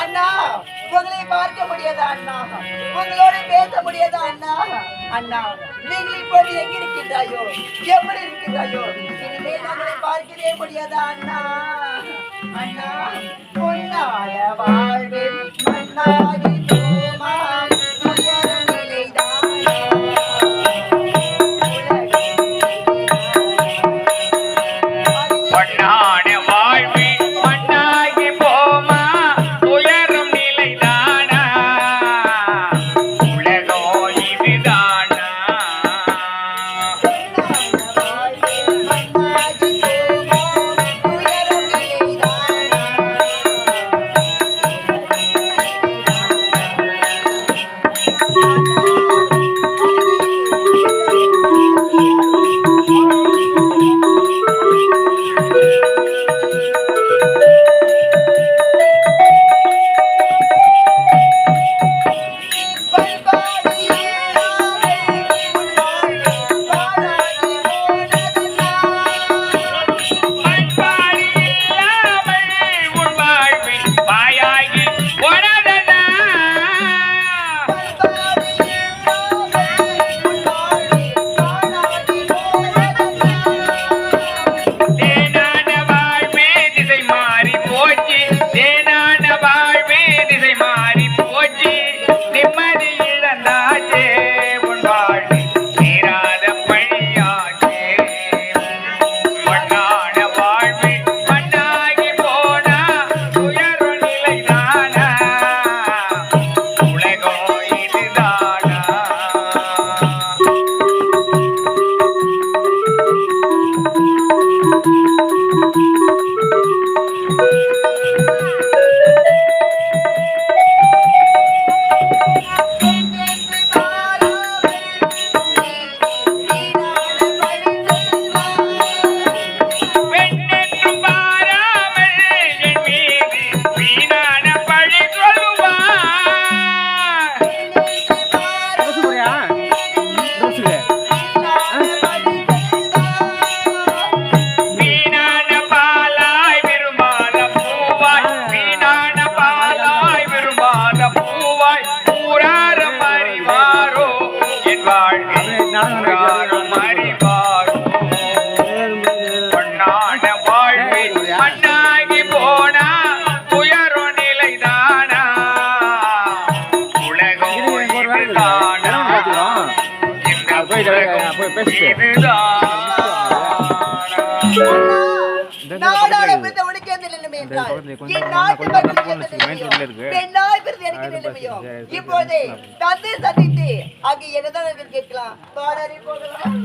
அண்ணா உங்களை பார்க்க முடியாதா அண்ணா. உங்களோட பேச முடியாதா அண்ணா. அண்ணா நீங்கள் இப்போது எங்க இருக்கின்றாயோ? எப்படி இருக்கின்றாயோ? இனிமேல் உங்களை பார்க்கவே முடியாதா அண்ணா. அண்ணா பொன்னாய வாழ்வில் மண்ணாகி நாடோட பிறந்த உனக்கு எந்த நிலைமை என்றால், என் நாட்டு மக்களுக்கு எந்த நிலைமையோ, பெண்ணாய் பிறந்த எனக்கு நிலைமையோ, இப்போதே தந்தை சந்தித்து அங்கு என்னதான் கேட்கலாம்? பாடாரி போகலாம்.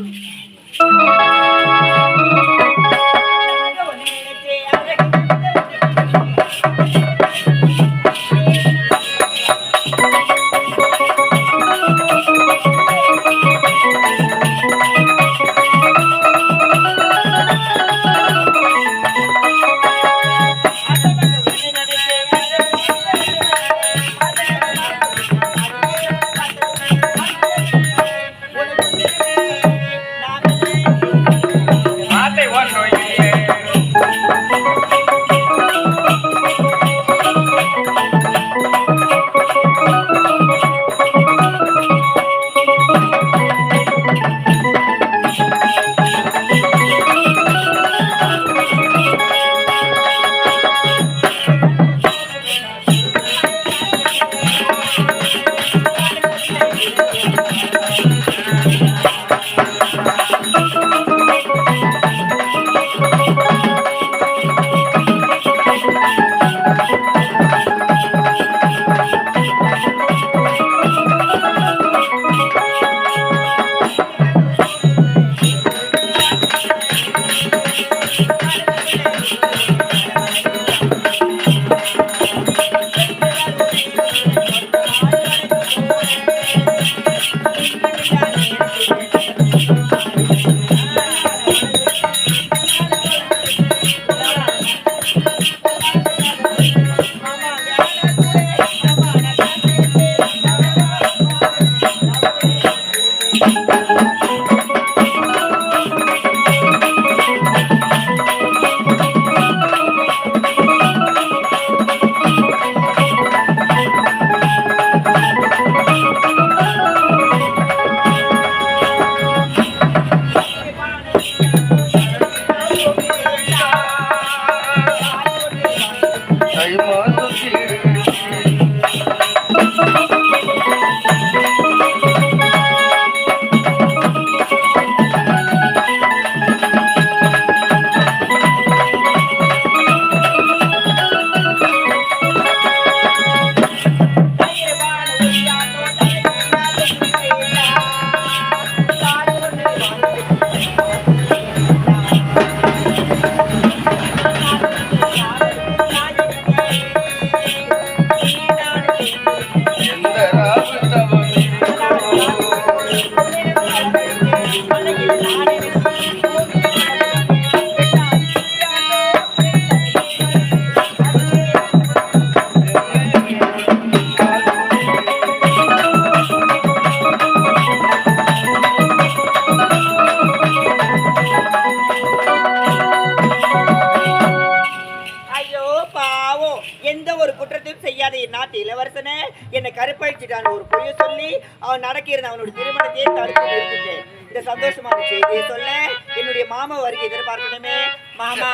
என்னுடைய மாமா வருகை எதிர்பார்க்கணுமே மாமா.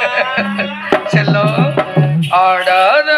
செல்லோ ஆடாத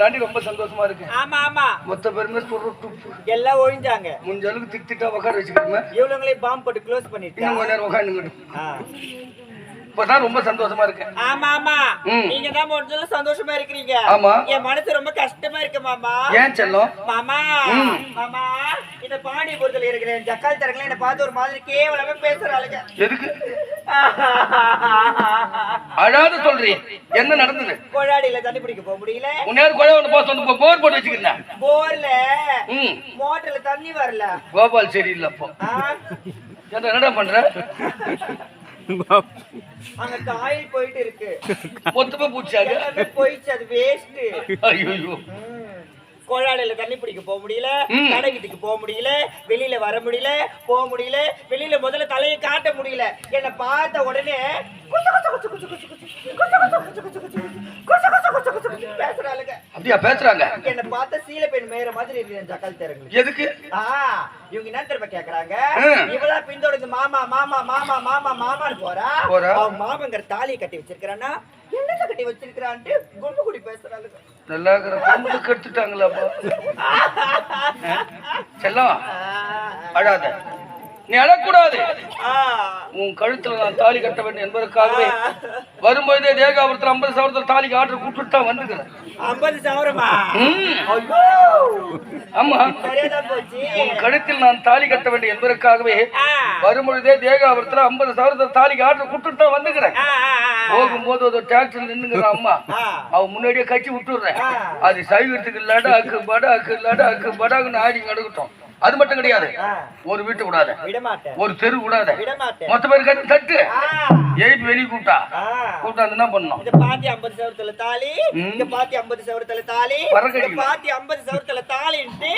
தாண்டி ரொம்ப சந்தோஷமா இருக்கு. ஆமா ஆமா. மொத்த பேருமே சொல்ற எல்லாம் ஒழிஞ்சாங்க. முடிஞ்ச அளவுக்கு திக் திக்கா உட்கார வச்சுக்கிட்டுமே இவ்வளவுங்களே பாம்பு போட்டு க்ளோஸ் பண்ணிட்டு? இன்னும் கொஞ்ச நேரம் உட்காந்துக்கிட்டு இப்பதான் ரொம்ப சந்தோஷமா இருக்கேன் ஆமா ஆமா. நீங்க தான் முடிஞ்சல சந்தோஷமா இருக்கிறீங்க. ஆமா. என் மனசு ரொம்ப கஷ்டமா இருக்கு மாமா. ஏன் செல்லம்? மாமா. மாமா இந்த பாண்டியபுரத்துல இருக்கிறேன் ஜக்கால் தரங்களே என்ன பார்த்து ஒரு மாதிரி கேவலமா பேசுறாளுங்க. எதுக்கு? அழாத சொல்றீ. என்ன நடந்தது? கொழாடியில தண்ணி பிடிக்க போக முடியல. உன்னையாவது கொலை ஒன்று போக சொந்த போர் போட்டு வச்சுக்கிறேன் போர்ல ம். மோட்டர்ல தண்ணி வரல. கோபால் சரியில்லை அப்போ என்னடா பண்ற? அங்க காயில் போயிட்டு இருக்கு. மொத்தமா எல்லாமே போயிடுச்சு அது வேஸ்ட் ஐயோ கோழாடையில தண்ணி பிடிக்க போக முடியல. கடை வீட்டுக்கு போக முடியல வெளியில வர முடியல போக முடியல வெளியில முதல்ல தலையை காட்ட முடியல என்ன பார்த்த உடனே பேசுறாளுங்க அப்படியா பேசுறாங்க என்ன பார்த்த சீல பெண் மேயற மாதிரி இருக்கு ஜக்கால் எதுக்கு ஆ இவங்க என்ன திரும்ப கேக்குறாங்க. இவளா பின்தொடர்ந்து மாமா மாமா மாமா மாமா மாமான்னு போறா. அவன் மாமங்கிற தாலியை கட்டி வச்சிருக்கானா என்னத்த கட்டி வச்சிருக்கான்ட்டு குண்டு குடி பேசுறாளுங்க நல்லா இருக்கிற பொண்ணுக்கு எடுத்துட்டாங்களாப்பா செல்லம் அழாத. நீ அழக்கூடாது. உன் கழுத்துல நான் தாலி கட்ட வேண்டும் என்பதற்காகவே வரும்போதே தேகாபுரத்தில் ஐம்பது சவரத்தில் தாலிக்கு ஆர்டர் கூப்பிட்டு தான் வந்துக்கிறேன் ஐம்பது சவரமா? ம். ஐயோ! ஆமா. உன் கழுத்தில் நான் தாலி கட்ட வேண்டும் என்பதற்காகவே வரும்பொழுதே தேகாபுரத்தில் ஐம்பது சவரத்தில் தாலிக்கு ஆர்டர் கூப்பிட்டு தான் வந்துக்கிறேன். போகும்போது ஒரு டிராக்டர் நின்னுங்கிற அம்மா ஆ. அவ முன்னாடியே கட்டி விட்டுடுறேன் ஆ. அது சைவத்துக்கு லடாக்கு படாக்கு லடாக்கு படாக்குன்னு ஆடி நடக்கட்டும் அது மட்டும் கிடையாது. ஒரு வீட்டு மாட்டேன் ஒரு தெரு மாட்டேன் மொத்த பேர் கட்டு தட்டு. எழுப்பி வெளியே கூப்பிட்டா. ஆ. கூப்பிட்டா என்ன பண்ணணும்? இந்த பாத்தி ஐம்பது சவரத்துல தாலி. இந்த பாத்தி ஐம்பது சவரத்துல தாலி பாத்தி ஐம்பது சவரத்துல தாலின்ட்டு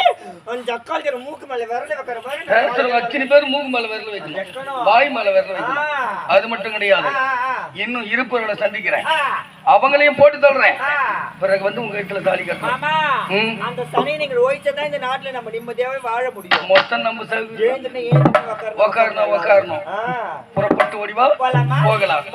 அந்த ஜக்கால் மூக்கு மேல விரல வைக்கிற அத்தனை பேர் மூக்கு மேல விரல வைக்கணும். வாய் மேல விரல வைக்கணும். அது மட்டும் கிடையாது. இன்னும் இருப்பவர்களை சந்திக்கிறேன். அவங்களையும் போட்டு ஆ. பிறகு வந்து உங்க வீட்டுல தாலி கட்டணும். அந்த சனி நீங்கள் ஓய்ச்சதான் இந்த நாட்டுல நம்ம நிம்மதியாவே வாழ முடியும் மொத்தம் நம்ம உக்காரணும் ஆ. புறப்பட்டு ஓடிவா? போகலாம்.